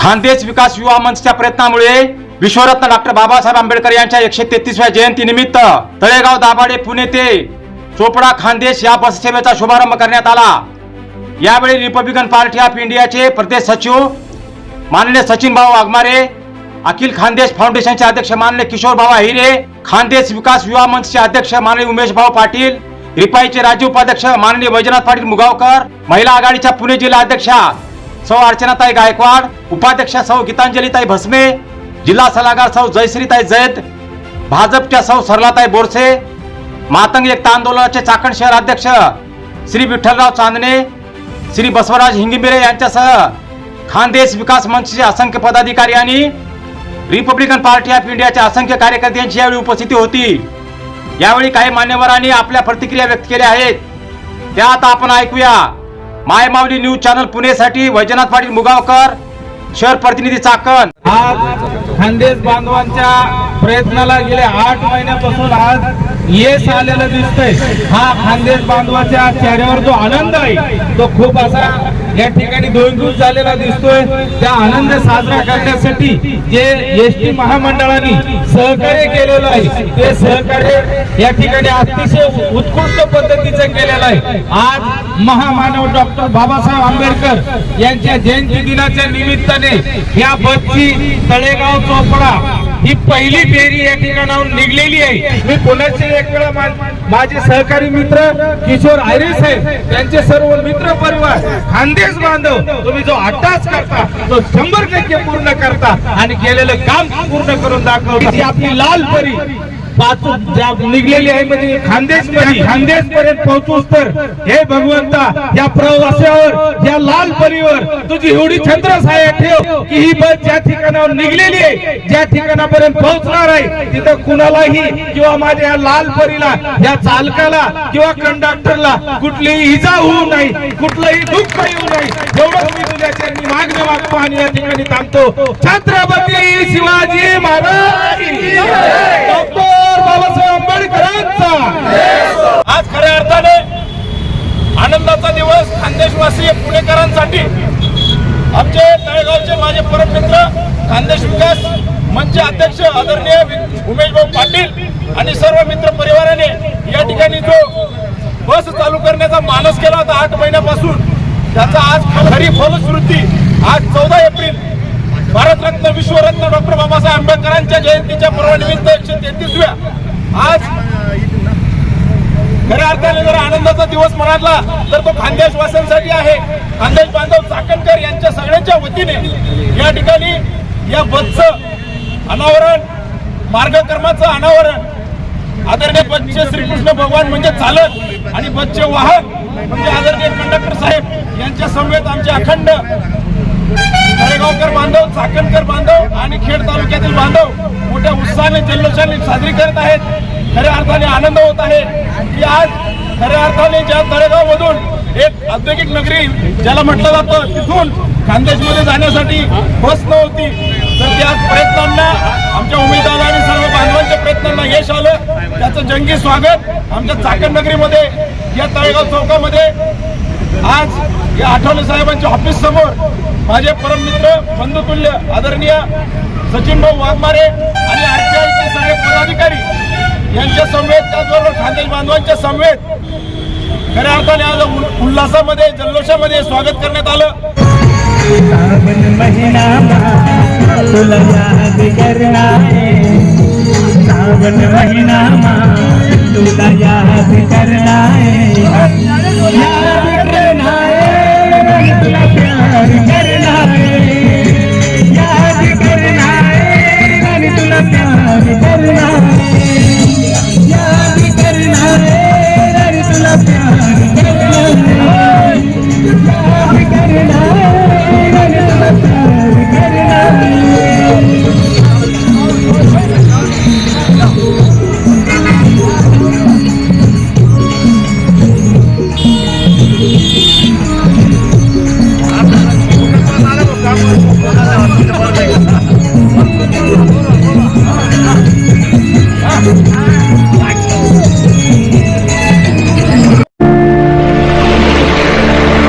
खानदेश विकास युवा मंचच्या प्रयत्नामुळे विश्वरत्न डॉक्टर बाबासाहेब आंबेडकर यांच्या एकशे तेहतीसव्या जयंती निमित्त तळेगाव दाभाडे पुणे ते चोपडा खानदेश या बससेवेचा शुभारंभ करण्यात आला. यावेळी रिपब्लिकन पार्टी ऑफ इंडियाचे प्रदेश सचिव माननीय सचिन भाऊ वाघमारे अखिल खानदेश फाउंडेशनचे अध्यक्ष माननीय किशोर भाऊ हिरे खानदेश विकास युवा मंचचे अध्यक्ष माननीय उमेश भाऊ पाटील रिपाईचे राज्य उपाध्यक्ष माननीय वैजनाथ पाटील मुगावकर महिला आघाडीच्या पुणे जिल्हा अध्यक्षा सौ अर्चनाताई गायकवाड उपाध्यक्ष सौ गीतांजलीताई भस्मे जिल्हा सल्लागार सौ जयश्रीताई जैद भाजपच्या सौ सरलाताई बोरसे मातंग एकता आंदोलनाचे चाकण शहर अध्यक्ष श्री विठ्ठलराव चांदणे श्री बसवराज हिंगिमिरे यांच्यासह खानदेश विकास मंचचे असंख्य पदाधिकारी आणि रिपब्लिकन पार्टी ऑफ इंडियाच्या असंख्य कार्यकर्त्यांची यावेळी उपस्थिती होती. यावेळी काही मान्यवरांनी आपल्या प्रतिक्रिया व्यक्त केल्या आहेत. त्यात आपण ऐकूया. माय माऊली न्यूज चॅनल पुणेसाठी वैजनाथ पाटील मुगावकर शहर प्रतिनिधी चाकण. आज खानदेश बांधवांच्या प्रयत्नाला गेले आठ महिन्यापासून आज येस आलेलं दिसतंय. हा खानदेश बांधवाच्या चेहऱ्यावर जो आनंद आहे तो खूप असा या ठिकाणी दोनगुज झालेला दिसतोय. त्या आनंद साजरा करण्यासाठी जे एस टी महामंडळाने सहकार्य केलेलं आहे ते सहकार्य या ठिकाणी अतिशय उत्कृष्ट पद्धतीचं केलेलं आहे. आज महामानव डॉक्टर बाबासाहेब आंबेडकर यांच्या जयंती दिनाच्या निमित्ताने या बसची तळेगाव चोपडा ही पहिली फेरी या ठिकाणाहून निघलेली आहे. मी पुण्याचे एक वेळा माझे सहकारी मित्र किशोर आयरे साहेब त्यांचे सर्व मित्र परिवार खानदेश बांधव तुम्ही जो अट्टाच करता तो शंभर टक्के पूर्ण करता आणि केलेलं काम पूर्ण करून दाखवता. ही आपली लाल परी. निघलेली आहे म्हणजे खानदेशमध्ये खानदेश पर्यंत पोहोचूस तर हे भगवंता या प्रवासावर या लाल परीवर तुझी एवढी छत्रछाया ठेव की ही बस ज्या ठिकाणावर निघलेली आहे ज्या ठिकाणापर्यंत पोहोचणार आहे तिथं कुणालाही किंवा माझ्या या लाल परीला या चालकाला किंवा कंडक्टरला कुठलीही इजा होऊ नये कुठलंही दुःख येऊ नये एवढं मी तुझ्या चरणी मागणं मागतो आणि या ठिकाणी थांबतो. छत्रपती शिवाजी महाराज की जय. डॉक्टर बाबासाहेब आंबेडकरांचा आज खऱ्या अर्थाने आनंदाचा दिवस पुणेकरांसाठी आमचे तळेगावचे माझे परम मित्र खानदेश विकास मंच अध्यक्ष आदरणीय उमेश भाऊ पाटील आणि सर्व मित्र परिवाराने या ठिकाणी जो बस चालू करण्याचा मानस केला होता आठ महिन्यापासून त्याचा आज खरी फलश्रुती आज चौदा एप्रिल भारतरत्न विश्वरत्न डॉक्टर बाबासाहेब आंबेडकरांच्या जयंतीच्या पर्वानिमित्त एकशे तेहतीसव्या. आज खऱ्या अर्थाने जर आनंदाचा दिवस मराठला तर तो खानदेशवासियांसाठी आहे. खानदेश बांधव चाकणकर यांच्या सगळ्यांच्या वतीने या ठिकाणी या बसचं अनावरण मार्गक्रमाचं अनावरण आदरणीय बसचे श्रीकृष्ण भगवान म्हणजे चालक आणि बसचे वाहक म्हणजे आदरणीय कंडक्टर साहेब यांच्या समवेत आमचे अखंड तळेगावकर बांधव चाकणकर बांधव आणि खेड तालुक्यातील बांधव मोठ्या उत्साहाने जल्लोषाने साजरी करत आहेत. खऱ्या अर्थाने आनंद होत आहे की आज खऱ्या अर्थाने ज्या तळेगाव मधून एक औद्योगिक नगरी ज्याला म्हटलं जातं तिथून खानदेशमध्ये जाण्यासाठी बस नव्हती तर त्या प्रयत्नांना आमच्या उमेदवार आणि सर्व बांधवांच्या प्रयत्नांना यश आलं. त्याचं जंगी स्वागत आमच्या चाकण नगरीमध्ये या तळेगाव चौकामध्ये आज या आठवले साहेबांच्या ऑफिस समोर माझे परम मित्र बंधुतुल्य आदरणीय सचिन भाऊ वाघमारे आणि आरटीआयचे सगळे पदाधिकारी यांच्या समवेत त्याचबरोबर खानदेश बांधवांच्या समवेत खऱ्या अर्थाने आज उल्हासामध्ये जल्लोषामध्ये स्वागत करण्यात आलं. सावन महिना मा तुला याद करना है